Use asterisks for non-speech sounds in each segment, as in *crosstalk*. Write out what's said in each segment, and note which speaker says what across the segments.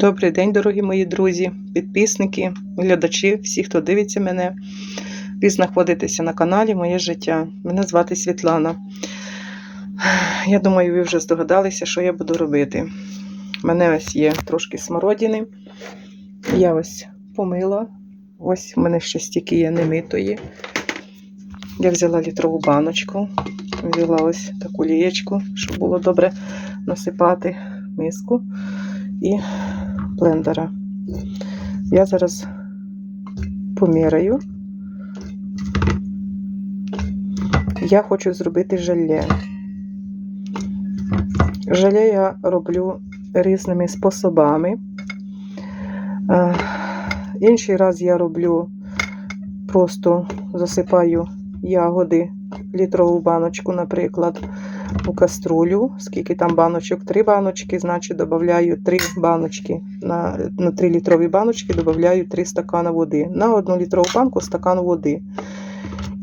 Speaker 1: Добрий день, дорогі мої друзі, підписники, глядачі, всі, хто дивиться мене. Ви знаходитеся на каналі Моє життя. Мене звати Світлана. Я думаю, ви вже здогадалися, що я буду робити. У мене ось є трошки смородини. Я ось помила. Ось в мене ще стільки є немитої. Я взяла літрову баночку, взяла ось таку лієчку, щоб було добре насипати миску і блендера. Я зараз поміряю. Я хочу зробити желе. Желе я роблю різними способами. Е, Інший раз я роблю просто засипаю ягоди, літрову баночку, наприклад, у каструлю. Скільки там баночок? Три баночки, значить, додаю три баночки. На, на 3 літрові баночки додаю 3 стакани води. На одну літрову банку стакан води.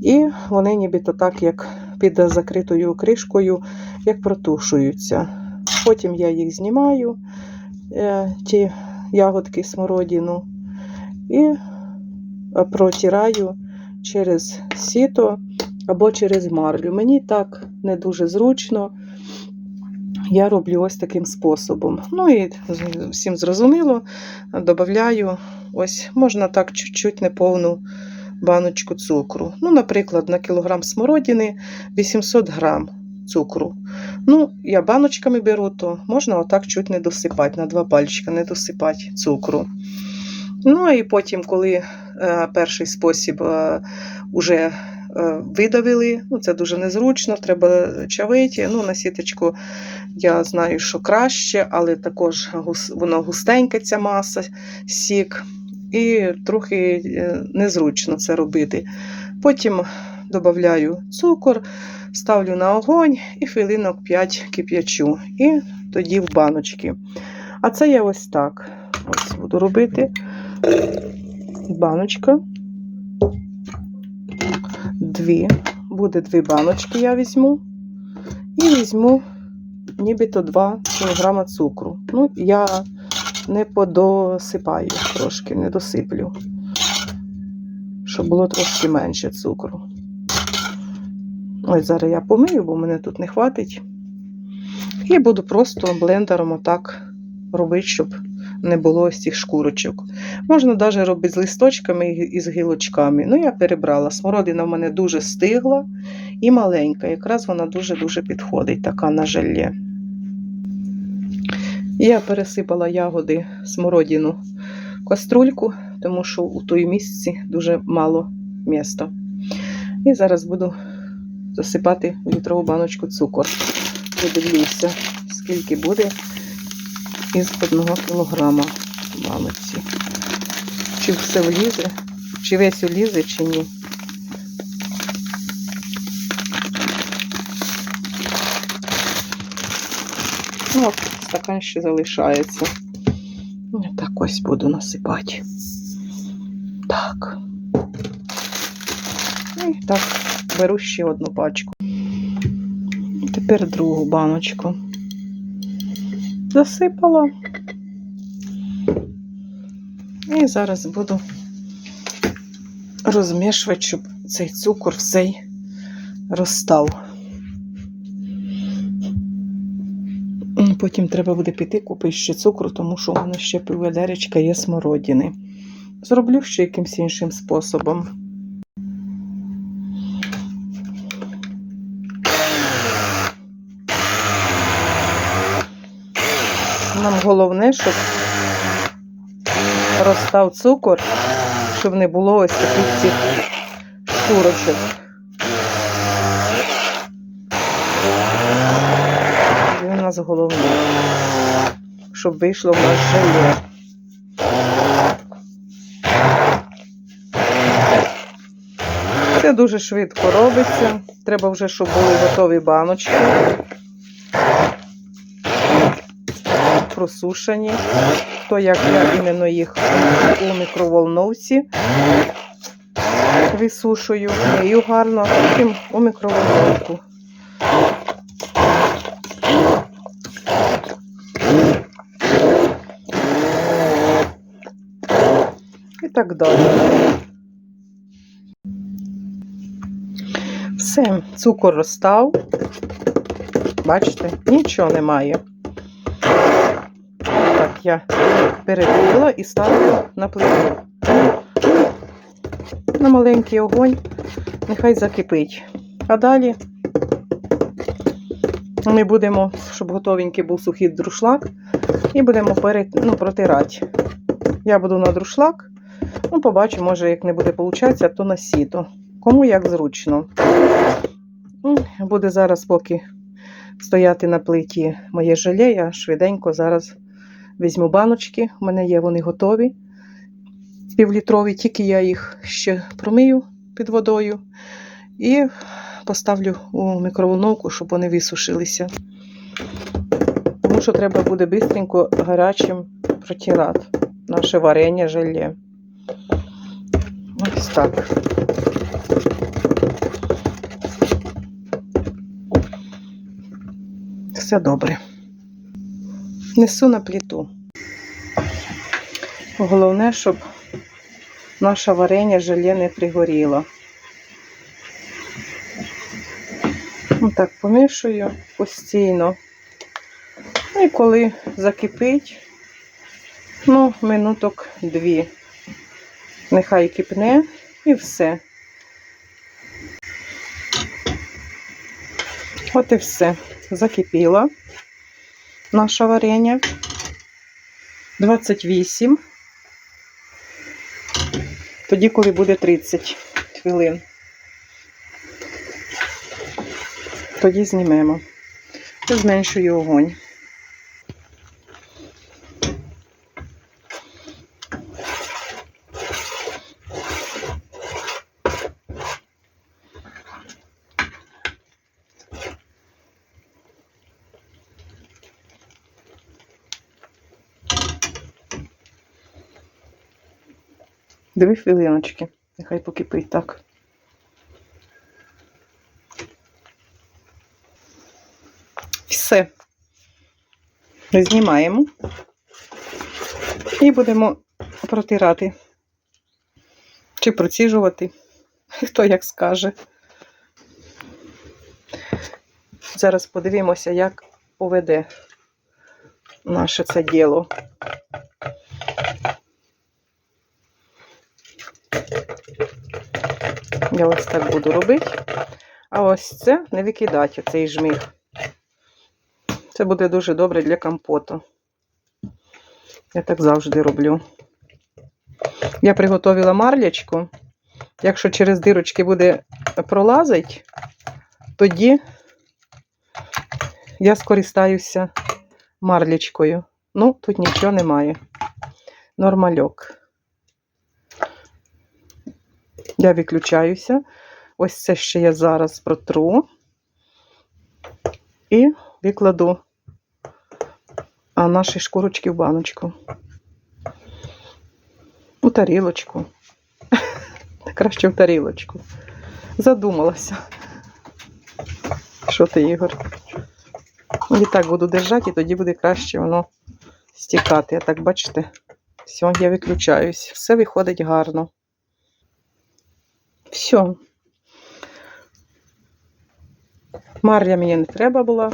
Speaker 1: І вони нібито так, як під закритою кришкою, як протушуються. Потім я їх знімаю, е, ті ягодки смородину, і протираю через сіто або через марлю. Мені так не дуже зручно. Я роблю ось таким способом. Ну і всім зрозуміло, додаю, ось можна так чуть-чуть неповну баночку цукру. Ну, наприклад, на кілограм смородини 800 грам цукру. Ну, я баночками беру, то можна отак чуть не досипати, на два пальчика не досипати цукру. Ну, і потім, коли е, перший спосіб е, уже видавили, ну, це дуже незручно, треба чавити. Ну, на сіточку я знаю, що краще, але також воно густенька ця маса, сік, і трохи е, незручно це робити. Потім додаю цукор, ставлю на огонь і хвилинок 5 кип'ячу. І тоді в баночки. А це я ось так ось буду робити. Баночка. Дві. Буде дві баночки я візьму. І візьму нібито 2 кг цукру. Ну, я не подосипаю трошки, не досиплю, щоб було трошки менше цукру. Ось зараз я помию, бо мене тут не хватить. І буду просто блендером отак робити, щоб не було ось цих шкурочок. Можна навіть робити з листочками і з гілочками. Ну, я перебрала. Смородина в мене дуже стигла і маленька. Якраз вона дуже-дуже підходить, така на желе. Я пересипала ягоди смородину в каструльку, тому що у той місці дуже мало міста. І зараз буду засипати в літрову баночку цукор. Подивлюся, скільки буде із одного кілограма баночці. Чи все влізе, чи весь влізе, чи ні. Ну, от стакан ще залишається. Я Так ось буду насипати. Так. І так, беру ще одну пачку. Тепер другу баночку. Засипала. І зараз буду розмішувати, щоб цей цукор всей розстав. Потім треба буде піти купити ще цукру, тому що у мене ще півведеречка є смородини. Зроблю ще якимось іншим способом. Головне, щоб розстав цукор, щоб не було ось таких цих шкурочок. Це у нас головне, щоб вийшло в нас желе. Це дуже швидко робиться. Треба вже, щоб були готові баночки. Просушені. То як я іменно їх у мікроволновці висушую, мию гарно, потім у мікроволновку. і так далі. Все, цукор розстав. Бачите, нічого немає. Так, я перебила і ставлю на плиту. На маленький огонь, нехай закипить. А далі ми будемо, щоб готовенький був сухий друшлак, і будемо перед, ну, протирати. Я буду на друшлак, ну, побачу, може, як не буде получатися, то на сіто. Кому як зручно. Ну, Буде зараз, поки стояти на плиті моє желе, я швиденько зараз візьму баночки. У мене є вони готові. Півлітрові, тільки я їх ще промию під водою і поставлю у мікроволновку, щоб вони висушилися. Тому що треба буде швидко гарячим протирати наше варення желе. Ось так. Все добре. Несу на плиту. Головне, щоб наше варення желе не пригоріло. Так, помішую постійно. І коли закипить, ну, минуток дві. Нехай кипне і все. От і все. Закипіло наше варення. 28. Тоді, коли буде 30 хвилин. Тоді знімемо. Зменшую огонь. Дві хвилиночки. Нехай покипить так. Все. Знімаємо і будемо протирати. Чи проціжувати, хто як скаже. Зараз подивимося, як поведе наше це діло. Я ось так буду робити. А ось це не викидати, цей жміх. Це буде дуже добре для компоту. Я так завжди роблю. Я приготувала марлячку. Якщо через дирочки буде пролазить, тоді я скористаюся марлячкою. Ну, тут нічого немає. Нормальок. Я виключаюся. Ось це ще я зараз протру і викладу наші шкурочки в баночку. У тарілочку. *laughs* Краще в тарілочку. Задумалася. Що ти, Ігор? І так буду держати, і тоді буде краще воно стікати. Я так бачите, все, я виключаюсь. Все виходить гарно. Все. Марля мені не треба була.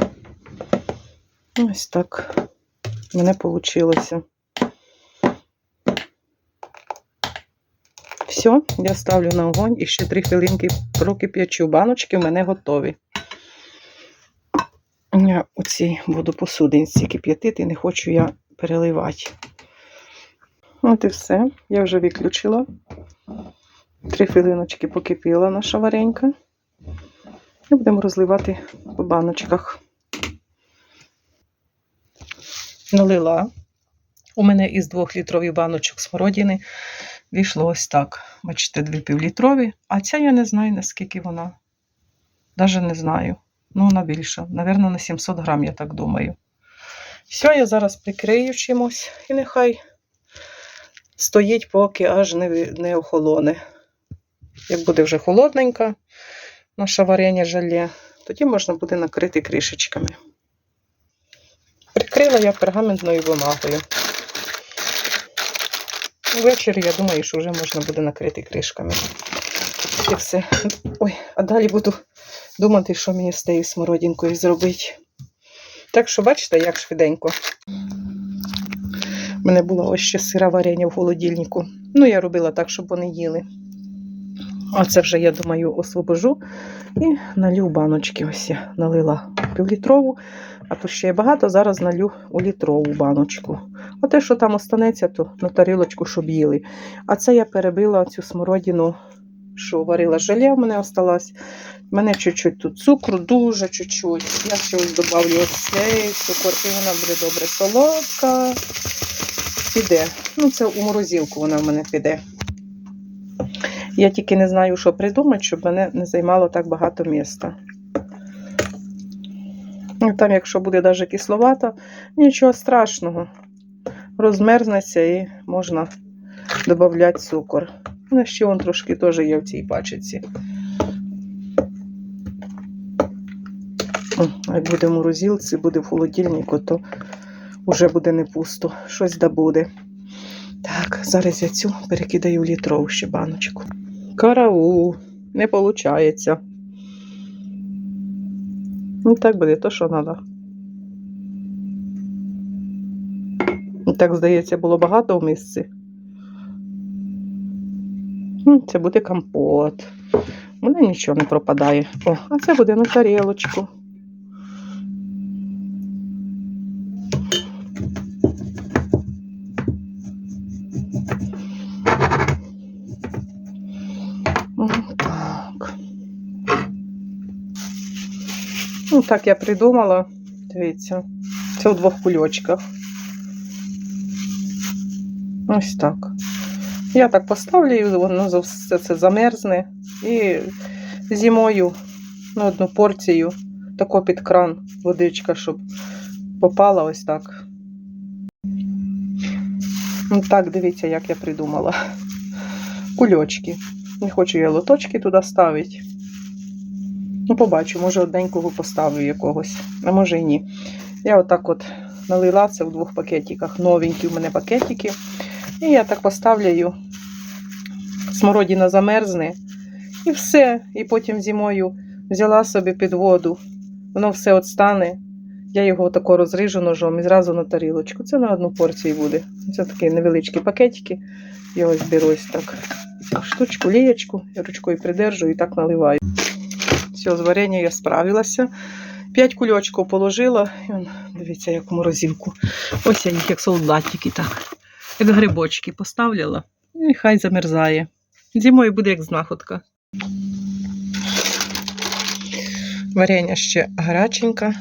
Speaker 1: Ось так мене вийшло. Все, я ставлю на огонь і ще 3 хвилинки прокип'ячу. Баночки в мене готові. Я оці буду посудинці кип'ятити, не хочу я переливати. От і все. Я вже виключила. Три хвилиночки покипіла наша варенька. І будемо розливати по баночках. Налила. У мене із двох літрових баночок смородини вийшло ось так. Бачите, дві півлітрові, а ця я не знаю, наскільки вона. Навіть не знаю. Ну, вона більша. Навірно, на 700 грам, я так думаю. Все, я зараз прикрию чимось і нехай стоїть, поки аж не, не охолоне. Як буде вже холодненька наше варення желе, тоді можна буде накрити кришечками. Прикрила я пергаментною бумагою. Ввечері, я думаю, що вже можна буде накрити кришками. І все. Ой, а далі буду думати, що мені з тією смородинкою зробити. Так що, бачите, як швиденько. У мене було ось ще сира варення в холодильнику. Ну, я робила так, щоб вони їли. А це вже, я думаю, освобожу і налью в баночки. Ось я налила півлітрову, а то ще є багато, зараз налью у літрову баночку. А те, що там останеться, то на тарілочку, щоб їли. А це я перебила цю смородину, що варила желе, в мене осталось. У мене чуть-чуть тут цукру, дуже чуть-чуть. Я ще ось добавлю ось цей цукор, і вона буде добре солодка. Піде. Ну, це у морозилку вона в мене піде. Я тільки не знаю, що придумати, щоб мене не займало так багато міста. Ну, Там, якщо буде навіть кисловато, нічого страшного. Розмерзнеться і можна додати цукор. У мене ще он трошки теж є в цій пачці. Як буде в морозилці, буде в холодильнику, то вже буде не пусто. Щось да буде. Так, зараз я цю перекидаю в літрову ще баночку. Караул, не виходить. Ну, так буде, то що треба. Так, здається, було багато в місці. Це буде компот. У мене нічого не пропадає. О, а це буде на тарілочку. Ну, так я придумала. Дивіться, це у двох кульочках. Ось так. Я так поставлю, і воно все це замерзне. І зимою на одну порцію тако під кран водичка, щоб попала ось так. Ну так, дивіться, як я придумала. Кульочки. Не хочу я лоточки туди ставити. Ну, побачу, може одненького поставлю якогось, а може і ні. Я отак от налила це в двох пакетиках. Новенькі в мене пакетики. І я так поставляю. Смородина замерзне. І все. І потім зимою взяла собі під воду. Воно все от стане. Я його тако розріжу ножом і зразу на тарілочку. Це на одну порцію буде. Це такі невеличкі пакетики. Я ось беру ось так штучку, лієчку, ручкою придержу і так наливаю. Все, з варенням я справилася. П'ять кульочків положила. І он, дивіться, як в морозилку. Ось я їх як солдатики, так. Як грибочки поставляла. І хай замерзає. Зимою буде як знаходка. Варення ще гаряченька,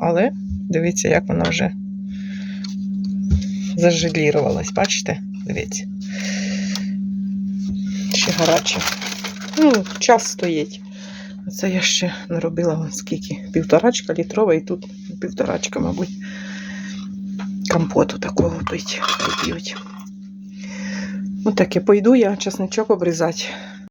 Speaker 1: але дивіться, як вона вже зажелірувалась. Бачите? Дивіться. Ще гаряче. Ну, час стоїть. Це я ще наробила вон скільки. Півторачка літрова і тут півторачка, мабуть. Компоту такого пить, п'ють. Ну так, я пойду я чесничок обрізати.